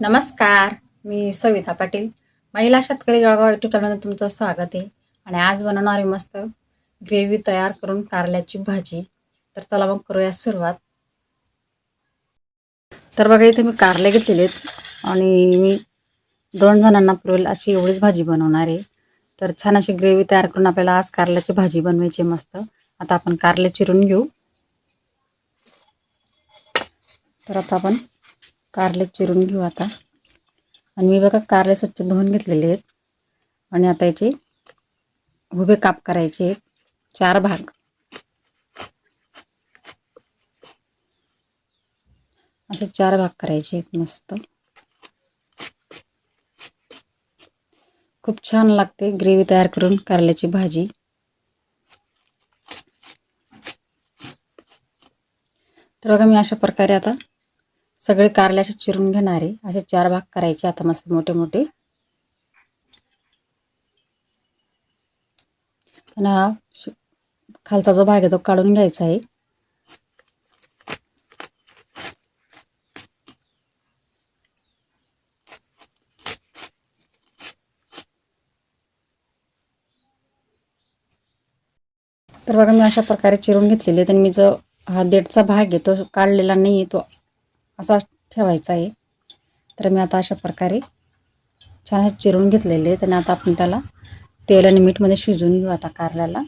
नमस्कार मी सविता पाटील. महिला शेतकरी जळगाव युट्यूब चॅनलमध्ये तुमचं स्वागत आहे. आणि आज बनवणार आहे मस्त ग्रेव्ही तयार करून कारल्याची भाजी. तर चला मग करूया सुरुवात. तर बघा इथे मी कारले घेतलेले आणि मी दोन जणांना पुरेल अशी एवढीच भाजी बनवणार आहे. तर छान अशी ग्रेव्ही तयार करून आपल्याला आज कारल्याची भाजी बनवायची आहे मस्त. आता आपण कारले चिरून घेऊ. तर आता आपण कारले चिरून घेऊ आता. आणि मी बघा कारले स्वच्छ धुवून घेतलेले आहेत. आणि आता याचे उभे काप करायचे आहेत. चार भाग. असे चार भाग करायचे आहेत मस्त. खूप छान लागते ग्रेव्ही तयार करून कारल्याची भाजी. तर बघा मी अशा प्रकारे आता सगळे कारले असे चिरून घेणारे असे चार भाग करायचे आता मस्त मोठे मोठे. आणि हा खालचा जो भाग आहे तो काढून घ्यायचा आहे. तर बघा मी अशा प्रकारे चिरून घेतलेले आहेत मी जो हा देठचा भाग आहे तो काढलेला नाही आहे तो असा ठेवायचा आहे. तर मी आता अशा प्रकारे छान चिरून घेतलेले आहेत आता आपण त्याला तेल आणि मीठमध्ये शिजवून घेऊ आता कारल्याला.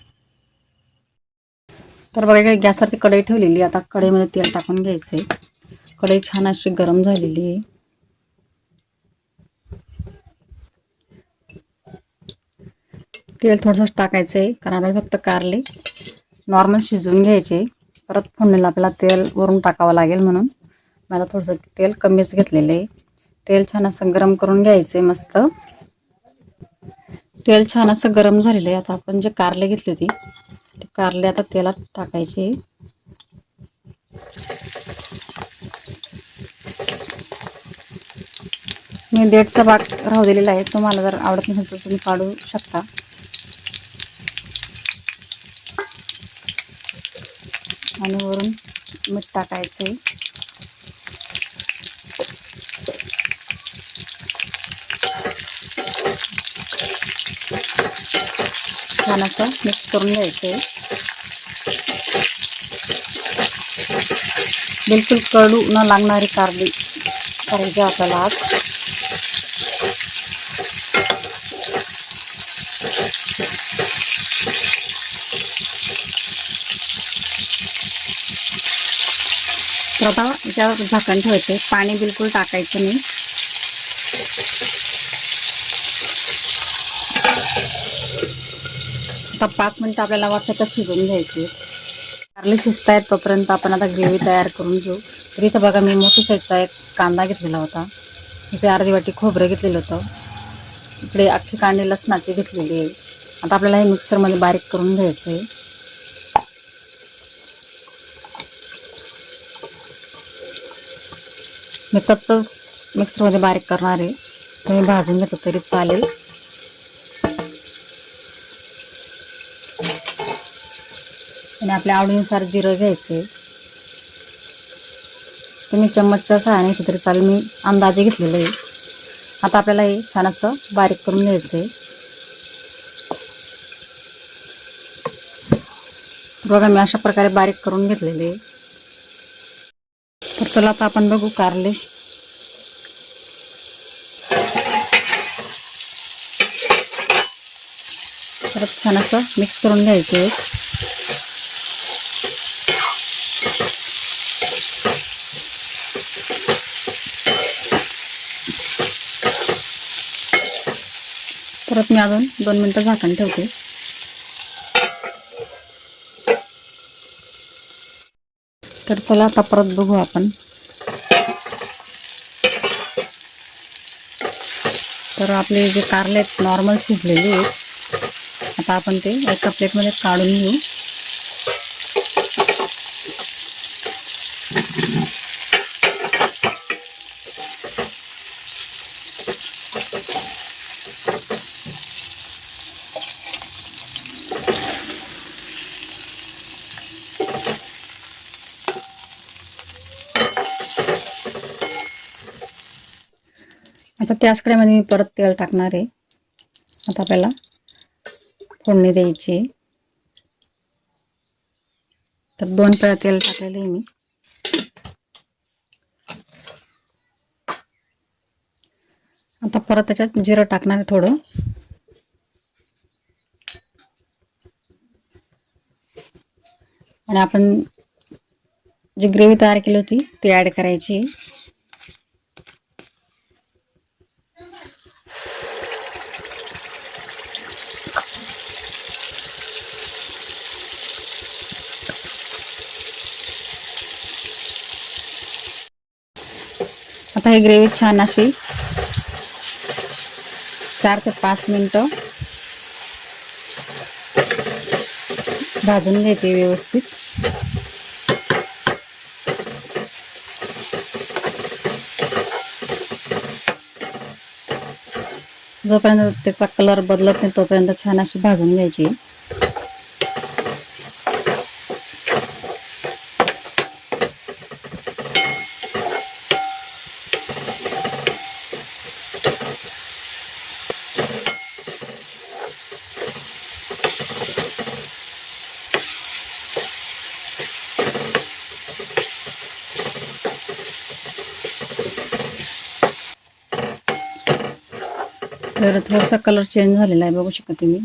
तर बघा काही गॅसवरती कढई ठेवलेली आहे. आता कढईमध्ये तेल टाकून घ्यायचं आहे. कढई छान अशी गरम झालेली आहे. तेल थोडंसं टाकायचं आहे कारण आपल्याला फक्त कारले. नॉर्मल शिजवून घ्यायचे. परत फोडणीला आपल्याला तेल वरून टाकावं लागेल म्हणून. मला थोडंसं तेल कमीच घेतलेलं आहे. तेल छान असं गरम करून घ्यायचं आहे मस्त. तेल छान असं गरम झालेलं आहे. आता आपण जे कारले घेतले होती ते कारले आता तेलात टाकायचे. मी देठचा भाग राहू दिलेला आहे. तुम्हाला जर आवडत नसेल तर तुम्ही काढू शकता. आणि वरून मीठ टाकायचं आहे छान असं मिक्स करून घ्यायचं आहे बिलकुल कडू न लागणारी कारली करायची आपल्याला आज. तर आता याच्यावर झाकण ठेवायचं पाणी बिलकुल टाकायचं नाही. आता पाच मिनिटं आपल्याला वाचायचं शिजवून घ्यायची. कारले शिजतायत तोपर्यंत आपण आता ग्रेव्ही तयार करून घेऊ. तर इथं बघा मी मोठी साईजचा एक कांदा घेतलेला होता. इथे अर्धी वाटी खोबरं घेतलेलं होतं. इकडे अख्खी कांदे लसणाची घेतलेली आहे. आता आपल्याला हे मिक्सरमध्ये बारीक करून घ्यायचं आहे मी कच्चंच मिक्सरमध्ये बारीक करणार आहे. तुम्ही भाजून घेतलं तरी चालेल. आणि आपल्या आवडीनुसार जिरं घ्यायचे. तुम्ही चम्मचच्या सहाय्याने घेतलं तरी चालेल मी अंदाजे घेतलेलं आहे. आता आपल्याला हे छान असं बारीक करून घ्यायचं आहे. बघा मी अशा प्रकारे बारीक करून घेतलेले आहे. तर चला आता आपण बघू कारले. परत छान असं मिक्स करून घ्यायचे परत मी अजून दोन मिनटं झाकण ठेवते. तर चला आता परत बघू आपण. तर आपले जे कारले आहेत नॉर्मल शिजलेले आहेत आता आपण ते एका प्लेटमध्ये काढून घेऊ. आता त्याच कढईमध्ये मी परत तेल टाकणार आहे. आता आपल्याला फोडणी द्यायची आहे. तर दोन पेळा तेल टाकलेलं आहे मी. आता परत त्याच्यात जिरं टाकणार आहे थोडं. आणि आपण जी ग्रेव्ही तयार केली होती ती ॲड करायची आता ही ग्रेव्ही छान अशी चार ते पाच मिनटं भाजून घ्यायची व्यवस्थित. जोपर्यंत त्याचा कलर बदलत नाही तोपर्यंत छान अशी भाजून घ्यायची तर थोडासा कलर चेंज झालेला आहे बघू शकता तुम्ही.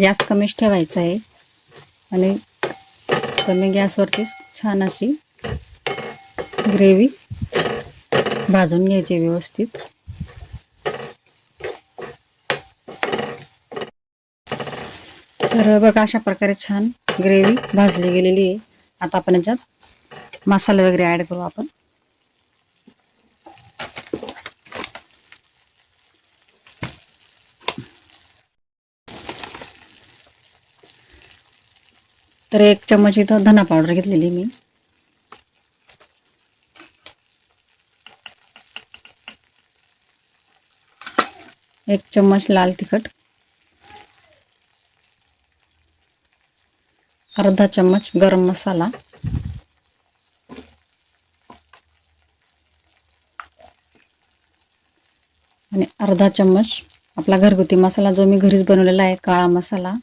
गॅस कमीच ठेवायचा आहे. आणि कमी गॅसवरतीच छान अशी ग्रेव्ही भाजून घ्यायची व्यवस्थित. तर बघा अशा प्रकारे छान ग्रेव्ही भाजली गेलेली आहे. आता आपण याच्यात मसाला वगैरे ॲड करू आपण. तर एक चम्मच इथं धना पावडर घेतलेली मी. एक चम्मच लाल तिखट. अर्धा चम्मच गरम मसाला. आणि अर्धा चम्मच आपला घरगुती मसाला जो मी घरीच बनवलेला आहे काळा मसाला.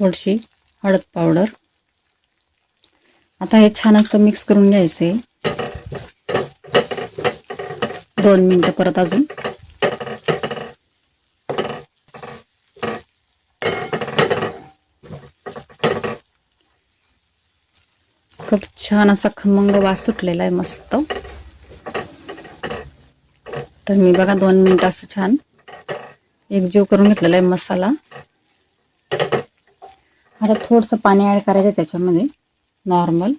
थोडीशी हळद पावडर. आता हे छान असं मिक्स करून घ्यायचे दोन मिनटं परत अजून. खूप छान असा खमंग वास सुटलेला आहे मस्त. तर मी बघा दोन मिनटं असं छान एकजीव करून घेतलेला आहे मसाला. आता थोडंसं पाणी ॲड करायचं त्याच्यामध्ये नॉर्मल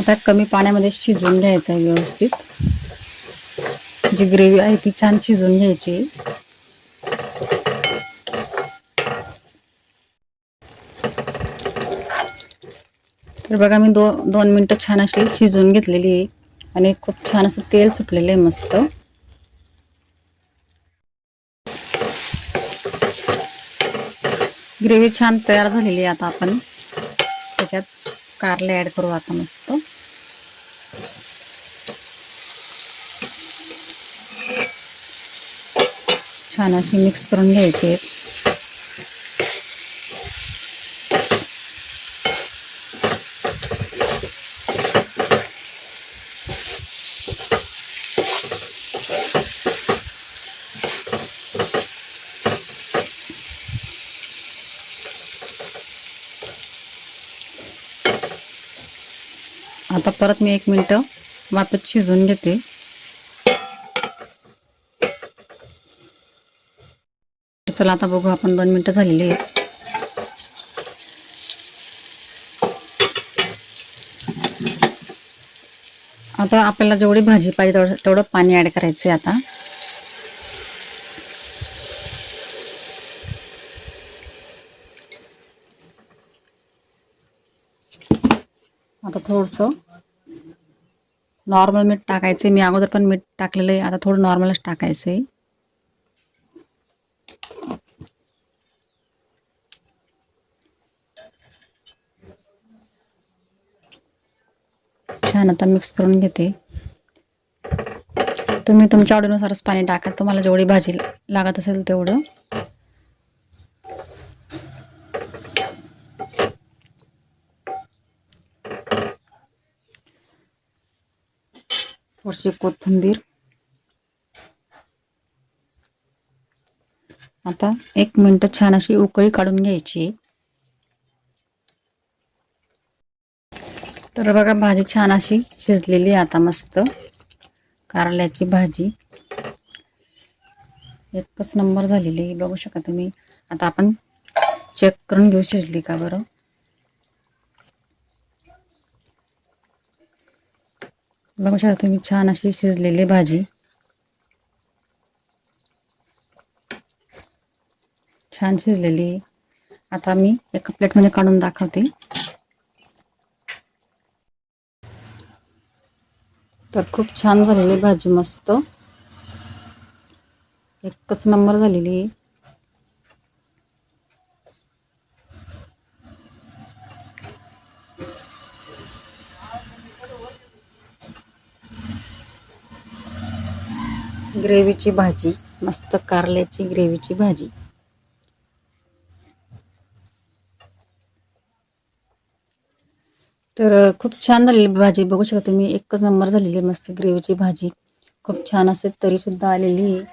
आता कमी पाण्यामध्ये शिजवून घ्यायचं आहे व्यवस्थित. जी ग्रेव्ही आहे ती छान शिजवून घ्यायची तर बघा मी दो दोन मिनटं छान अशी शिजवून घेतलेली आहे. आणि खूप छान असं तेल सुटलेलं आहे मस्त. ग्रेव्ही छान तयार झालेली आहे आता आपण. त्याच्यात कारले ॲड करू आता मस्त. छान अशी मिक्स करून घ्यायची आहेत. आता परत मी एक मिनटं वापस शिजवून घेते. चला आता बघू आपण दोन मिनटं झालेली आहेत. आता आपल्याला जेवढी भाजी पाहिजे तेवढं तेवढं पाणी ॲड करायचं आहे आता. आता थोडंसं नॉर्मल मीठ टाकायचं आहे मी अगोदर पण मीठ टाकलेलं आहे. आता थोडं नॉर्मलच टाकायचं आहे छान आता मिक्स करून घेते. तुम्ही तुमच्या आवडीनुसारच पाणी टाका. तुम्हाला जेवढी भाजी लागत असेल तेवढं. थोडीशी कोथिंबीर. आता एक मिनटं छान अशी उकळी काढून घ्यायची. तर बघा भाजी छान अशी शिजलेली आहे आता मस्त. कारल्याची भाजी. एकच नंबर झालेली आहे बघू शकता तुम्ही. आता आपण चेक करून घेऊ शिजली का बरं? बघू शकता तुम्ही छान अशी शिजलेली भाजी. छान शिजलेली. आता मी एका प्लेटमध्ये काढून दाखवते. तर खूप छान झालेली भाजी मस्त. एकच नंबर झालेली. आहे ग्रेव्हीची भाजी मस्त कारल्याची ग्रेव्हीची भाजी. तर खूप छान झालेली भाजी. बघू शकता तुम्ही एकच नंबर झालेली आहे मस्त ग्रेव्हीची भाजी. खूप छान असे तरी सुद्धा आलेली आहे.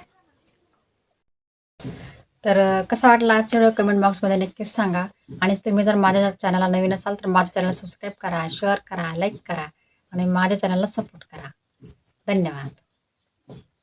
तर कसा वाटला आजचा व्हिडिओ कमेंट बॉक्समध्ये नक्कीच सांगा. आणि तुम्ही जर माझ्या चॅनलला नवीन असाल तर माझ्या चॅनलला सबस्क्राईब करा शेअर करा लाईक करा आणि माझ्या चॅनलला सपोर्ट करा. धन्यवाद.